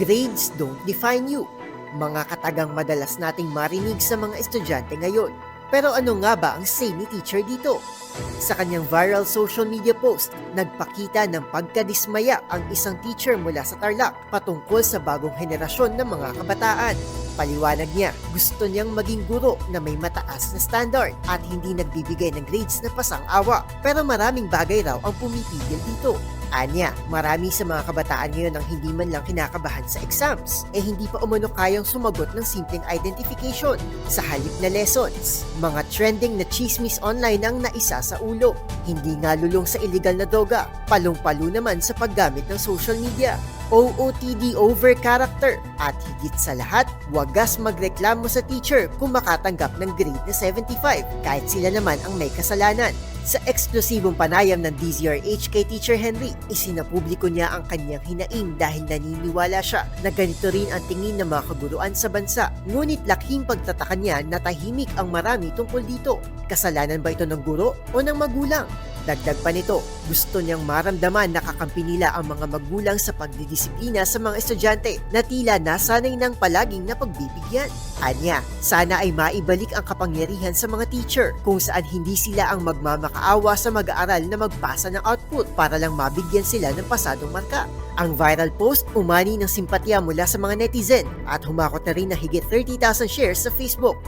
Grades don't define you. Mga katagang madalas nating marinig sa mga estudyante ngayon. Pero ano nga ba ang say ni teacher dito? Sa kanyang viral social media post, nagpakita ng pagkadismaya ang isang teacher mula sa Tarlac patungkol sa bagong henerasyon ng mga kabataan. Paliwanag niya, gusto niyang maging guro na may mataas na standard at hindi nagbibigay ng grades na pasang-awa. Pero maraming bagay raw ang pumipigil dito. Anya, marami sa mga kabataan ngayon ang hindi man lang kinakabahan sa exams, eh hindi pa umano kayang sumagot ng simpleng identification sa halip na lessons. Mga trending na chismis online ang naisa sa ulo. Hindi nga lulong sa illegal na droga, palong-palo naman sa paggamit ng social media. OOTD over character at higit sa lahat, wagas magreklamo sa teacher kung makatanggap ng grade na 75 kahit sila naman ang may kasalanan. Sa eksklusibong panayam ng DZRH kay Teacher Henry, isinapubliko niya ang kanyang hinaing dahil naniniwala siya na ganito rin ang tingin ng mga kaguruan sa bansa. Ngunit laking pagtataka niya na tahimik ang marami tungkol dito. Kasalanan ba ito ng guro o ng magulang? Dagdag pa nito, gusto niyang maramdaman na kakampi nila ang mga magulang sa pagdidisiplina sa mga estudyante na tila nasanay ng palaging napagbibigyan. Anya, sana ay maibalik ang kapangyarihan sa mga teacher kung saan hindi sila ang magmamakaawa sa mag-aaral na magpasa ng output para lang mabigyan sila ng pasadong marka. Ang viral post umani ng simpatya mula sa mga netizen at humakot na rin ng higit 30,000 shares sa Facebook.